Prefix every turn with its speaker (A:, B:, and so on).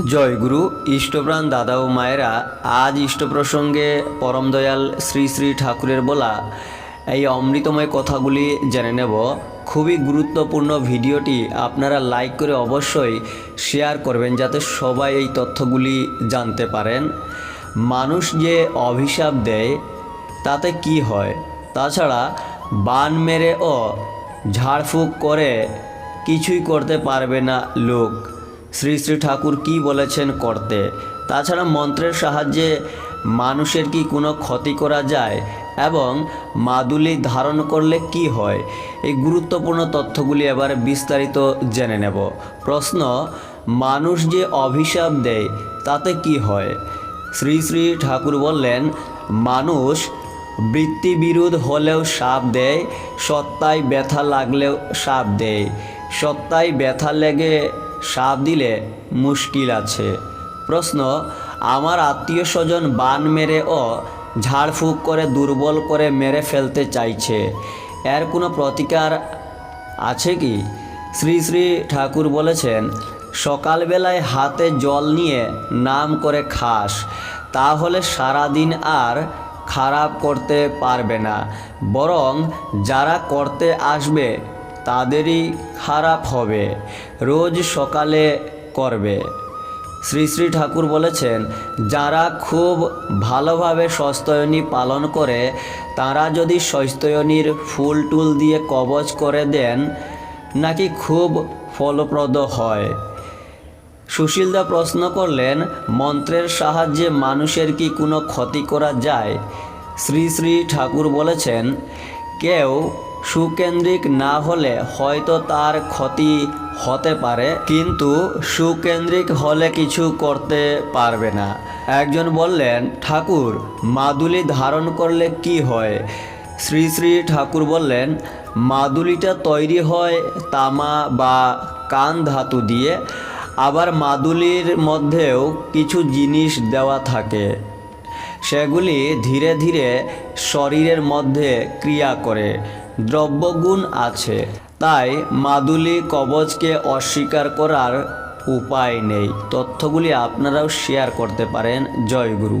A: জয় গুরু ইষ্টপ্রাণ দাদা ও মায়েরা, আজ ইষ্ট প্রসঙ্গে পরম দয়াল শ্রী শ্রী ঠাকুরের বলা এই অমৃতময় কথাগুলি জেনে নেব। খুবই গুরুত্বপূর্ণ ভিডিওটি আপনারা লাইক করে অবশ্যই শেয়ার করবেন যাতে সবাই এই তথ্যগুলি জানতে পারেন। মানুষ যে অভিশাপ দেয়, তাতে কি হয়? তাছাড়া বান মেরে ও ঝাড়ফুঁক করে কিছুই করতে পারবে না লোক। শ্রী শ্রী ঠাকুর কি বলেছেন করতে? তাছাড়া মন্ত্রের সাহায্যে মানুষের কি কোনো ক্ষতি করা যায়? এবং মাদুলি ধারণ করলে কি হয়? এই গুরুত্বপূর্ণ তথ্যগুলি এবার বিস্তারিত জেনে নেব। প্রশ্ন, মানুষ যে অভিশাপ দেয়, তাতে কি হয়? শ্রী শ্রী ঠাকুর বললেন, মানুষ বৃত্তি বিরোধ হলেও সাপ দেয়, সত্তায় ব্যথা লাগলেও সাপ দেয়। সত্তায় ব্যথা লেগে সাপ দিলে মুশকিল আছে। প্রশ্ন, আমার আত্মীয় স্বজন বান মেরে ও ঝাড়ফুঁক করে দুর্বল করে মেরে ফেলতে চাইছে, এর কোনো প্রতিকার আছে কি? শ্রী শ্রী ঠাকুর বলেছেন, সকালবেলায় হাতে জল নিয়ে নাম করে খাস, তাহলে সারাদিন আর খারাপ করতে পারবে না, বরং যারা করতে আসবে তাদেরই খারাপ হবে, রোজ সকালে করবে। শ্রী শ্রী ঠাকুর বলেছেন, যারা খুব ভালোভাবে সস্তয়নী পালন করে, তারা যদি সস্তয়নীর ফুল টুল দিয়ে কবচ করে দেন, নাকি খুব ফলপ্রদ হয়? সুশীলদা প্রশ্ন করলেন, মন্ত্রের সাহায্যে মানুষের কি কোনো ক্ষতি করা যায়? শ্রী শ্রী ঠাকুর বলেছেন, কেউ সুকেন্দ্রিক না হলে হয়তো তার ক্ষতি হতে পারে, কিন্তু সুকেন্দ্রিক হলে কিছু করতে পারবে না। একজন বললেন, ঠাকুর, মাদুলি ধারণ করলে কি হয়? শ্রী শ্রী ঠাকুর বললেন, মাদুলিটা তৈরি হয় তামা বা কান ধাতু দিয়ে, আবার মাদুলির মধ্যেও কিছু জিনিস দেওয়া থাকে। সেগুলি ধীরে ধীরে শরীরের মধ্যে ক্রিয়া করে। দ্রব্যগুণ আছে। তাই মাদুলি কবচকে অস্বীকার করার উপায় নেই। তথ্যগুলি আপনারাও শেয়ার করতে পারেন জয় গুরু